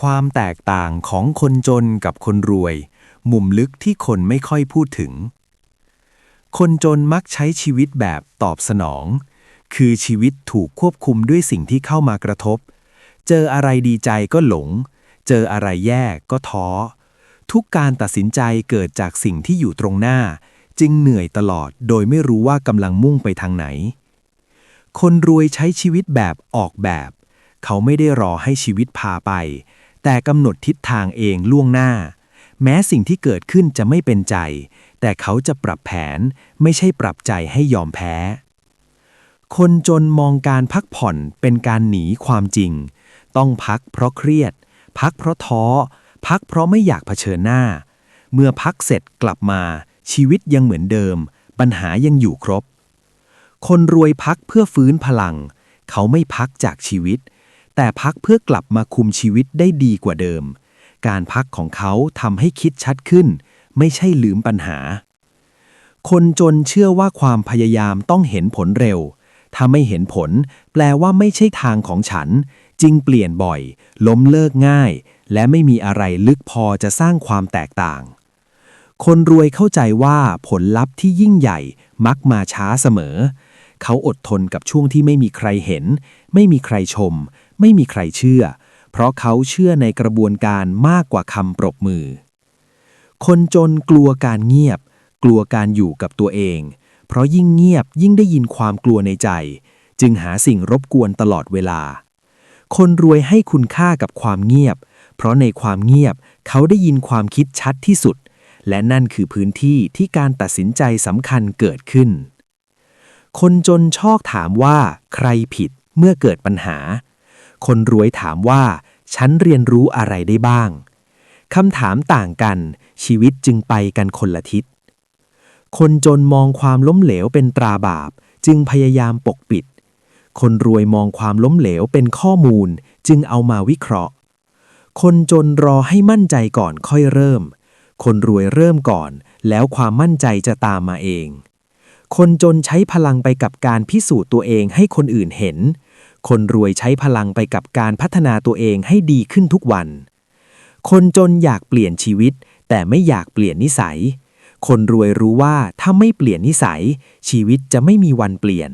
ความแตกต่างของคนจนกับคนรวย มุมลึกที่คนไม่ค่อยพูดถึง คนจนมักใช้ชีวิตแบบตอบสนอง คือชีวิตถูกควบคุมด้วยสิ่งที่เข้ามากระทบ เจออะไรดีใจก็หลง เจออะไรแย่ก็ท้อ ทุกการตัดสินใจเกิดจากสิ่งที่อยู่ตรงหน้า จึงเหนื่อยตลอดโดยไม่รู้ว่ากำลังมุ่งไปทางไหน คนรวยใช้ชีวิตแบบออกแบบ เขาไม่ได้รอให้ชีวิตพาไป แต่กำหนดทิศทางเองล่วงหน้า แม้สิ่งที่เกิดขึ้นจะไม่เป็นใจ แต่เขาจะปรับแผนไม่ใช่ปรับใจให้ยอมแพ้ คนจนมองการพักผ่อนเป็นการหนีความจริง ต้องพักเพราะเครียด พักเพราะท้อ พักเพราะไม่อยากเผชิญหน้า เมื่อพักเสร็จกลับมา ชีวิตยังเหมือนเดิม ปัญหายังอยู่ครบ คนรวยพักเพื่อฟื้นพลัง เขาไม่พักจากชีวิต แต่พักเพื่อกลับมาคุมชีวิตได้ดีกว่าเดิม การพักของเขาทำให้คิดชัดขึ้น ไม่ใช่ลืมปัญหา คนจนเชื่อว่าความพยายามต้องเห็นผลเร็ว ถ้าไม่เห็นผล แปลว่าไม่ใช่ทางของฉัน จึงเปลี่ยนบ่อย ล้มเลิกง่าย และไม่มีอะไรลึกพอจะสร้างความแตกต่าง คนรวยเข้าใจว่าผลลัพธ์ที่ยิ่งใหญ่มักมาช้าเสมอ เขาอดทนกับช่วงที่ไม่มีใครเห็น ไม่มีใครชม ไม่มีใครเชื่อ เพราะเขาเชื่อในกระบวนการมากกว่าคำปรบมือ คนจนกลัวการเงียบ กลัวการอยู่กับตัวเอง เพราะยิ่งเงียบยิ่งได้ยินความกลัวในใจ จึงหาสิ่งรบกวนตลอดเวลา คนรวยให้คุณค่ากับความเงียบ เพราะในความเงียบเขาได้ยินความคิดชัดที่สุด และนั่นคือพื้นที่ที่การตัดสินใจสำคัญเกิดขึ้นคนจนชอบถามว่าใครผิดเมื่อเกิดปัญหา คนรวยถามว่า ฉันเรียนรู้อะไรได้บ้าง คำถามต่างกัน ชีวิตจึงไปกันคนละทิศ คนจนมองความล้มเหลวเป็นตราบาป จึงพยายามปกปิด คนรวยมองความล้มเหลวเป็นข้อมูล จึงเอามาวิเคราะห์ คนจนรอให้มั่นใจก่อนค่อยเริ่ม คนรวยเริ่มก่อน แล้วความมั่นใจจะตามมาเองคนจนใช้พลังไปกับการพิสูจน์ตัวเองให้คนอื่นเห็น คนรวยใช้พลังไปกับการพัฒนาตัวเองให้ดีขึ้นทุกวัน คนจนอยากเปลี่ยนชีวิต แต่ไม่อยากเปลี่ยนนิสัย คนรวยรู้ว่าถ้าไม่เปลี่ยนนิสัย ชีวิตจะไม่มีวันเปลี่ยน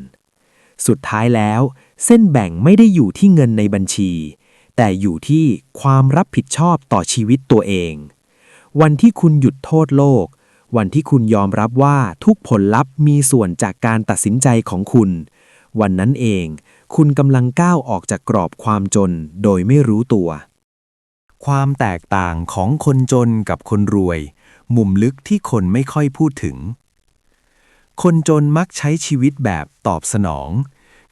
สุดท้ายแล้ว เส้นแบ่งไม่ได้อยู่ที่เงินในบัญชี แต่อยู่ที่ความรับผิดชอบต่อชีวิตตัวเอง วันที่คุณหยุดโทษโลก วันที่คุณยอมรับว่าทุกผลลัพธ์มีส่วนจากการตัดสินใจของคุณ วันนั้นเอง คุณกำลังก้าวออกจากกรอบความจนโดยไม่รู้ตัว ความแตกต่างของคนจนกับคนรวย มุมลึกที่คนไม่ค่อยพูดถึง คนจนมักใช้ชีวิตแบบตอบสนอง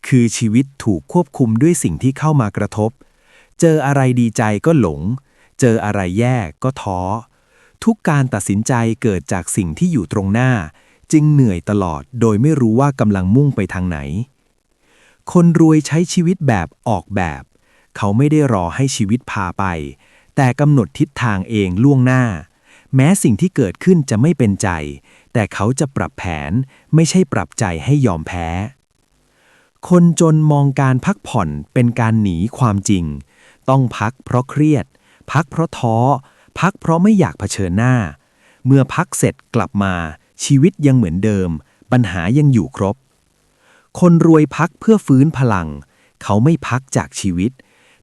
คือชีวิตถูกควบคุมด้วยสิ่งที่เข้ามากระทบ เจออะไรดีใจก็หลง เจออะไรแย่ก็ท้อ ทุกการตัดสินใจเกิดจากสิ่งที่อยู่ตรงหน้า จึงเหนื่อยตลอดโดยไม่รู้ว่ากำลังมุ่งไปทางไหน คนรวยใช้ชีวิตแบบออกแบบ เขาไม่ได้รอให้ชีวิตพาไป แต่กำหนดทิศทางเองล่วงหน้า แม้สิ่งที่เกิดขึ้นจะไม่เป็นใจ แต่เขาจะปรับแผนไม่ใช่ปรับใจให้ยอมแพ้ คนจนมองการพักผ่อนเป็นการหนีความจริง ต้องพักเพราะเครียด พักเพราะท้อ พักเพราะไม่อยากเผชิญหน้า เมื่อพักเสร็จกลับมาชีวิตยังเหมือนเดิม ปัญหายังอยู่ครบ คนรวยพักเพื่อฟื้นพลัง เขาไม่พักจากชีวิต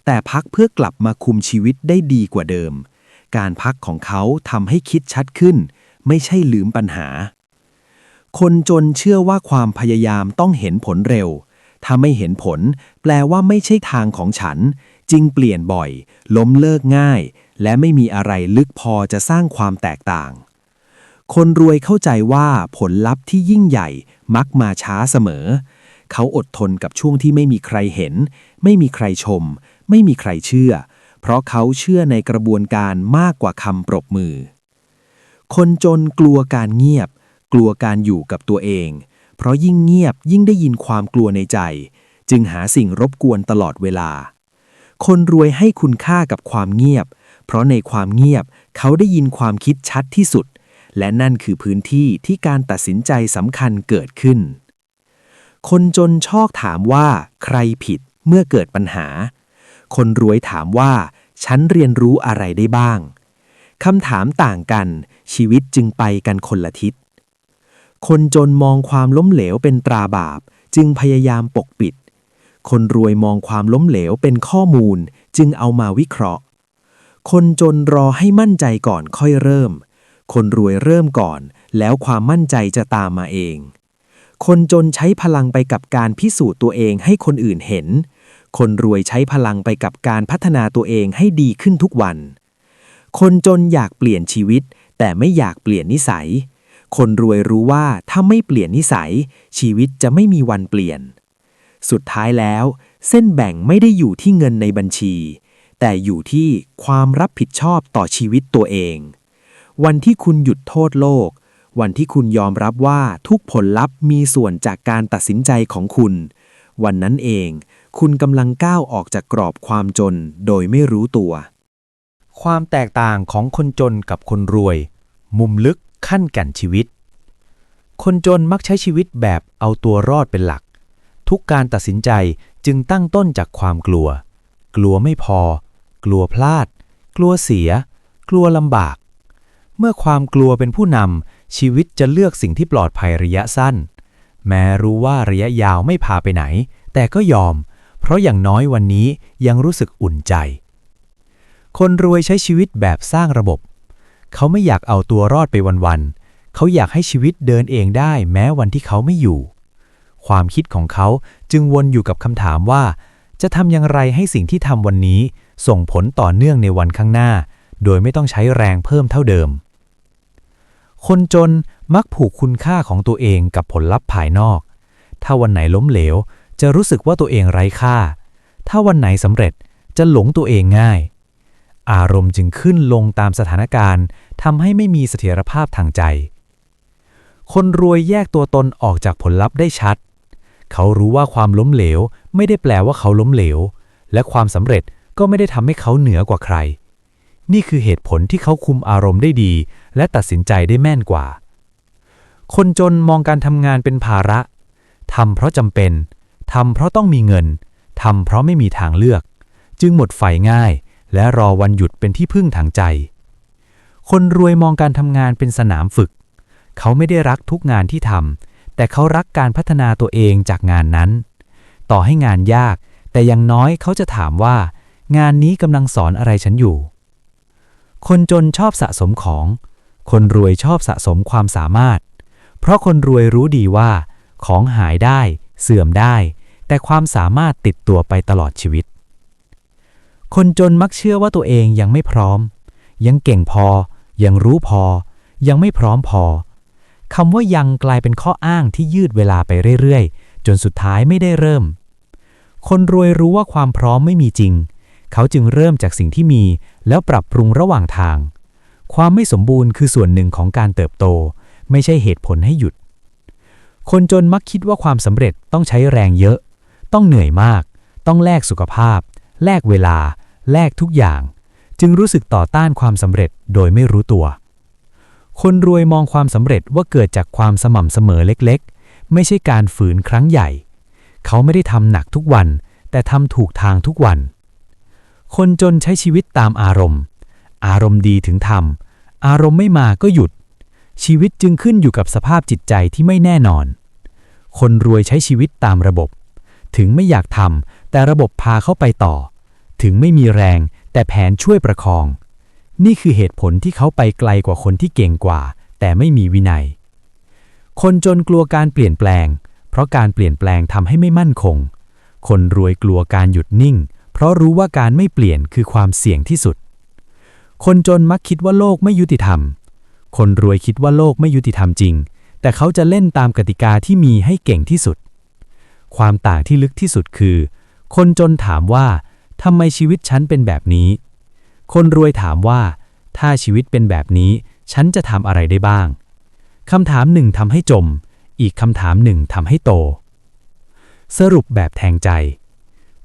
แต่พักเพื่อกลับมาคุมชีวิตได้ดีกว่าเดิม การพักของเขาทำให้คิดชัดขึ้น ไม่ใช่ลืมปัญหา คนจนเชื่อว่าความพยายามต้องเห็นผลเร็ว ถ้าไม่เห็นผล แปลว่าไม่ใช่ทางของฉัน จึงเปลี่ยนบ่อย ล้มเลิกง่าย และไม่มีอะไรลึกพอจะสร้างความแตกต่างคนรวยเข้าใจว่าผลลัพธ์ที่ยิ่งใหญ่มักมาช้าเสมอ เขาอดทนกับช่วงที่ไม่มีใครเห็น ไม่มีใครชม ไม่มีใครเชื่อ เพราะเขาเชื่อในกระบวนการมากกว่าคำปรบมือ คนจนกลัวการเงียบ กลัวการอยู่กับตัวเอง เพราะยิ่งเงียบยิ่งได้ยินความกลัวในใจ จึงหาสิ่งรบกวนตลอดเวลา คนรวยให้คุณค่ากับความเงียบ เพราะในความเงียบเขาได้ยินความคิดชัดที่สุด และนั่นคือพื้นที่ที่การตัดสินใจสำคัญเกิดขึ้น คนจนชอบถามว่าใครผิดเมื่อเกิดปัญหา คนรวยถามว่า ฉันเรียนรู้อะไรได้บ้าง คำถามต่างกัน ชีวิตจึงไปกันคนละทิศ คนจนมองความล้มเหลวเป็นตราบาป จึงพยายามปกปิด คนรวยมองความล้มเหลวเป็นข้อมูล จึงเอามาวิเคราะห์ คนจนรอให้มั่นใจก่อนค่อยเริ่ม คนรวยเริ่มก่อน แล้วความมั่นใจจะตามมาเอง คนจนใช้พลังไปกับการพิสูจน์ตัวเองให้คนอื่นเห็น คนรวยใช้พลังไปกับการพัฒนาตัวเองให้ดีขึ้นทุกวัน คนจนอยากเปลี่ยนชีวิต แต่ไม่อยากเปลี่ยนนิสัย คนรวยรู้ว่าถ้าไม่เปลี่ยนนิสัย ชีวิตจะไม่มีวันเปลี่ยน สุดท้ายแล้ว เส้นแบ่งไม่ได้อยู่ที่เงินในบัญชี แต่อยู่ที่ความรับผิดชอบต่อชีวิตตัวเอง วันที่คุณหยุดโทษโลก วันที่คุณยอมรับว่าทุกผลลัพธ์มีส่วนจากการตัดสินใจของคุณ วันนั้นเอง คุณกำลังก้าวออกจากกรอบความจนโดยไม่รู้ตัว ความแตกต่างของคนจนกับคนรวย มุมลึกขั้นแก่นชีวิต คนจนมักใช้ชีวิตแบบเอาตัวรอดเป็นหลัก ทุกการตัดสินใจจึงตั้งต้นจากความกลัว กลัวไม่พอ กลัวพลาด กลัวเสีย กลัวลำบาก เมื่อความกลัวเป็นผู้นำ ชีวิตจะเลือกสิ่งที่ปลอดภัยระยะสั้น แม้รู้ว่าระยะยาวไม่พาไปไหน แต่ก็ยอม เพราะอย่างน้อยวันนี้ยังรู้สึกอุ่นใจ คนรวยใช้ชีวิตแบบสร้างระบบ เขาไม่อยากเอาตัวรอดไปวันๆเขาอยากให้ชีวิตเดินเองได้ แม้วันที่เขาไม่อยู่ ความคิดของเขาจึงวนอยู่กับคำถามว่า จะทำอย่างไรให้สิ่งที่ทำวันนี้ ส่งผลต่อเนื่องในวันข้างหน้า โดยไม่ต้องใช้แรงเพิ่มเท่าเดิม คนจนมักผูกคุณค่าของตัวเองกับผลลัพธ์ภายนอก ถ้าวันไหนล้มเหลว จะรู้สึกว่าตัวเองไร้ค่า ถ้าวันไหนสำเร็จจะหลงตัวเองง่าย อารมณ์จึงขึ้นลงตามสถานการณ์ทำให้ไม่มีเสถียรภาพทางใจ คนรวยแยกตัวตนออกจากผลลัพธ์ได้ชัด เขารู้ว่าความล้มเหลว ไม่ได้แปลว่าเขาล้มเหลว และความสำเร็จก็ไม่ได้ทำให้เขาเหนือกว่าใคร นี่คือเหตุผลที่เขาคุมอารมณ์ได้ดี และตัดสินใจได้แม่นกว่า คนจนมองการทำงานเป็นภาระทำเพราะจำเป็นทำเพราะต้องมีเงินทำเพราะไม่มีทางเลือก จึงหมดไฟง่าย และรอวันหยุดเป็นที่พึ่งทางใจ คนรวยมองการทำงานเป็นสนามฝึก เขาไม่ได้รักทุกงานที่ทำแต่เขารักการพัฒนาตัวเองจากงานนั้น ต่อให้งานยาก แต่อยังน้อยเขาจะถามว่า งานนี้กำลังสอนอะไรฉันอยู่ คนจนชอบสะสมของ คนรวยชอบสะสมความสามารถ เพราะคนรวยรู้ดีว่า ของหายได้ เสื่อมได้ แต่ความสามารถติดตัวไปตลอดชีวิต คนจนมักเชื่อว่าตัวเองยังไม่พร้อม ยังเก่งพอ ยังรู้พอ ยังไม่พร้อมพอคำว่ายังกลายเป็นข้ออ้างที่ยืดเวลาไปเรื่อยๆ จนสุดท้ายไม่ได้เริ่ม คนรวยรู้ว่าความพร้อมไม่มีจริง เขาจึงเริ่มจากสิ่งที่มี แล้วปรับปรุงระหว่างทาง ความไม่สมบูรณ์คือส่วนหนึ่งของการเติบโต ไม่ใช่เหตุผลให้หยุด คนจนมักคิดว่าความสำเร็จต้องใช้แรงเยอะ ต้องเหนื่อยมาก ต้องแลกสุขภาพ แลกเวลา แลกทุกอย่าง จึงรู้สึกต่อต้านความสำเร็จโดยไม่รู้ตัว คนรวยมองความสำเร็จว่าเกิดจากความสม่ำเสมอเล็กๆ ไม่ใช่การฝืนครั้งใหญ่ เขาไม่ได้ทำหนักทุกวัน แต่ทำถูกทางทุกวัน คนจนใช้ชีวิตตามอารมณ์ อารมณ์ดีถึงทำอารมณ์ไม่มาก็หยุด ชีวิตจึงขึ้นอยู่กับสภาพจิตใจที่ไม่แน่นอน คนรวยใช้ชีวิตตามระบบ ถึงไม่อยากทำแต่ระบบพาเข้าไปต่อ ถึงไม่มีแรงแต่แผนช่วยประคอง นี่คือเหตุผลที่เขาไปไกลกว่าคนที่เก่งกว่า แต่ไม่มีวินัย คนจนกลัวการเปลี่ยนแปลง เพราะการเปลี่ยนแปลงทำให้ไม่มั่นคง คนรวยกลัวการหยุดนิ่ง เพราะรู้ว่าการไม่เปลี่ยนคือความเสี่ยงที่สุด คนจนมักคิดว่าโลกไม่ยุติธรรม คนรวยคิดว่าโลกไม่ยุติธรรมจริง แต่เขาจะเล่นตามกติกาที่มีให้เก่งที่สุด ความต่างที่ลึกที่สุดคือ คนจนถามว่าทำไมชีวิตฉันเป็นแบบนี้ คนรวยถามว่า ถ้าชีวิตเป็นแบบนี้ ฉันจะทำอะไรได้บ้างคำถามหนึ่งทำให้จม อีกคำถามหนึ่งทำให้โต สรุปแบบแทงใจ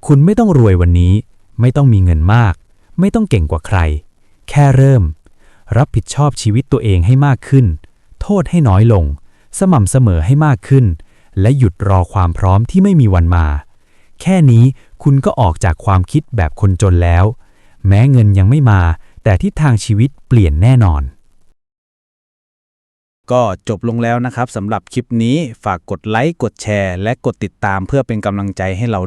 คุณไม่ต้องรวยวันนี้ ไม่ต้องมีเงินมาก ไม่ต้องเก่งกว่าใคร แค่เริ่ม รับผิดชอบชีวิตตัวเองให้มากขึ้น โทษให้น้อยลง สม่ำเสมอให้มากขึ้น และหยุดรอความพร้อมที่ไม่มีวันมา แค่นี้คุณก็ออกจากความคิดแบบคนจนแล้ว แม้เงินยังไม่มา แต่ทิศทางชีวิตเปลี่ยนแน่นอน ก็จบลงแล้วนะครับสำหรับคลิปนี้ฝากกดไลค์กดแชร์ และกดติดตามเพื่อเป็นกำลังใจให้เรา